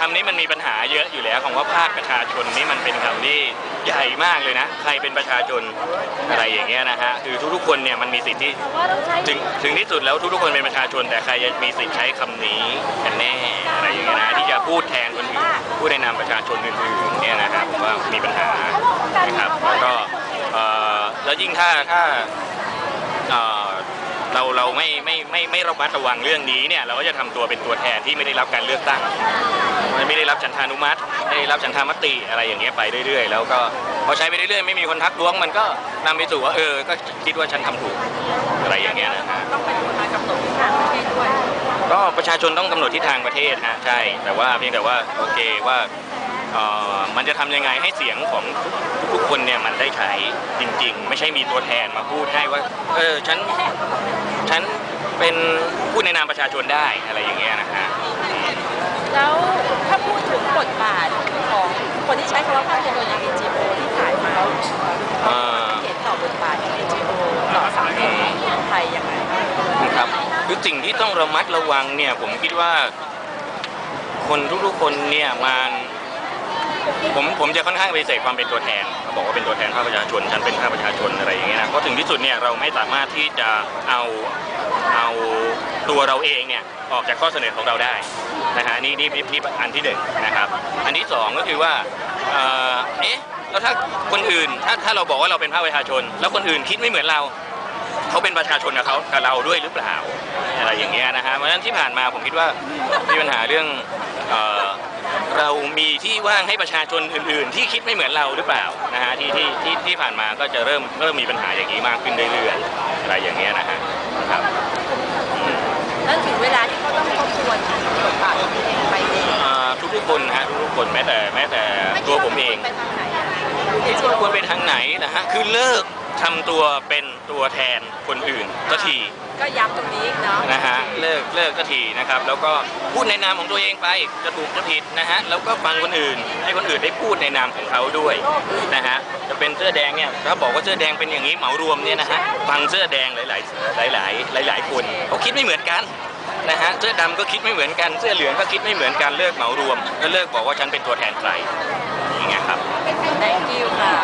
คำนี้มันมีปัญหาเยอะอยู่แล้วของว่าภาคประชาชนนี่มันเป็นคำที่ใหญ่มากเลยนะ ใครเป็นประชาชนอะไรอย่างเงี้ยนะฮะคือทุกๆคนเนี่ยมันมีสิทธิ์ที่ถึงถึงที่สุดแล้วทุกๆคนเป็นประชาชน แต่ใครจะมีสิทธิ์ใช้คำนี้กันแน่อะไรอย่างเงี้ยนะที่จะพูดแทนคนอื่นพูดในนามประชาชนอื่นๆเนี่ยนะครับผมว่ามีปัญหานะครับแล้วก็เอ่อแล้วยิ่งถ้าถ้าเอ่อ เราเราไม่ไม่ไม่ไม่ระมัดระวังเรื่องนี้เนี่ยเราก็จะทำตัวเป็นตัวแทนที่ไม่ได้รับการเลือกตั้งมันไม่ได้รับฉันทานุมัติไม่ได้รับฉันทามติอะไรอย่างเงี้ยไปเรื่อยๆ แล้วก็พอใช้ไปเรื่อยๆไม่มีคนทักท้วงมันก็นำไปสู่ว่าเออก็คิดว่าฉันทำถูกอะไรอย่างเงี้ยนะฮะ ต้องเป็นคนมากำหนดทิศทางประเทศด้วย ก็ประชาชนต้องกำหนดทิศทางประเทศฮะใช่ แต่ว่าเพียงแต่ว่าโอเคว่าเอ่อ มันจะทำยังไงให้เสียงของทุกๆคนเนี่ยมันได้ใช้จริง ๆ ไม่ใช่มีตัวแทนมาพูดให้ว่า เออฉันฉันเป็นพูดในนามประชาชนได้อะไรอย่างเงี้ยนะฮะแล้วถ้าพูดถึงบทบาทของคนที่ใช้คำว่าภาพยนตร์อย่าง NGO ที่ถ่ายมาแล้วเอ่อเห็นต่อบทบาทของ NGO ต่อสังคมไทยยังไงบ้างครับคือสิ่งที่ต้องระมัดระวังเนี่ยผมคิดว่า คนทุกๆคนเนี่ยมัน ผมผมจะค่อนข้างปฏิเสธความเป็นตัวแทนเขาบอกว่าเป็นตัวแทนภาคประชาชนฉันเป็นภาคประชาชนอะไรอย่างเงี้ยนะเพราะถึงที่สุดเนี่ยเราไม่สามารถที่จะเอาเอาตัวเราเองเนี่ยออกจากข้อเสนอของเราได้นะฮะนี่นี่นี่นี่อันที่หนึ่งนะครับ อันที่สองก็คือว่าเอ่อเอ๊ะแล้วถ้าคนอื่นถ้าถ้าเราบอกว่าเราเป็นภาคประชาชน แล้วคนอื่นคิดไม่เหมือนเราเขาเป็นประชาชนกับเขากับเราด้วยหรือเปล่าอะไรอย่างเงี้ยนะฮะเพราะฉะนั้นที่ผ่านมาผมคิดว่ามีปัญหาเรื่อง เอ่อเรามีที่ว่างให้ประชาชนอื่น ๆ ที่คิดไม่เหมือนเราหรือเปล่านะฮะที่ที่ที่ที่ผ่านมาก็จะเริ่มเริ่มมีปัญหาอย่างนี้มากขึ้นเรื่อยๆอะไรอย่างเงี้ยนะฮะครับแล้วถึงเวลาที่เขาต้องทบทวนบทบาทของตัวเองไปเองอ่าทุกๆคนนะฮะทุกๆคนแม้แต่แม้แต่ตัวผมเองไปทางไหนอะควรไปทางไหนนะฮะคือเลิก ทำตัวเป็นตัวแทนคนอื่นสักทีก็ย้ำตรงนี้อีกเนาะ นะฮะเลิกเลิกก็ทีนะครับ แล้วก็พูดในนามของตัวเองไปจะถูกจะผิดนะฮะแล้วก็ฟังคนอื่น ให้คนอื่นได้พูดในนามของเขาด้วยนะฮะจะเป็นเสื้อแดงเนี่ยถ้าบอกว่าเสื้อแดงเป็นอย่างนี้เหมารวมเนี่ยนะฮะฟังเสื้อแดงหลาย ๆ หลาย ๆ หลาย ๆ คนเขาคิดไม่เหมือนกันนะฮะเสื้อดำก็คิดไม่เหมือนกันเสื้อเหลืองก็คิดไม่เหมือนกันเลิกเหมารวม แล้วเลิกบอกว่าฉันเป็นตัวแทนใครอย่างเงี้ยครับ thank you ค่ะ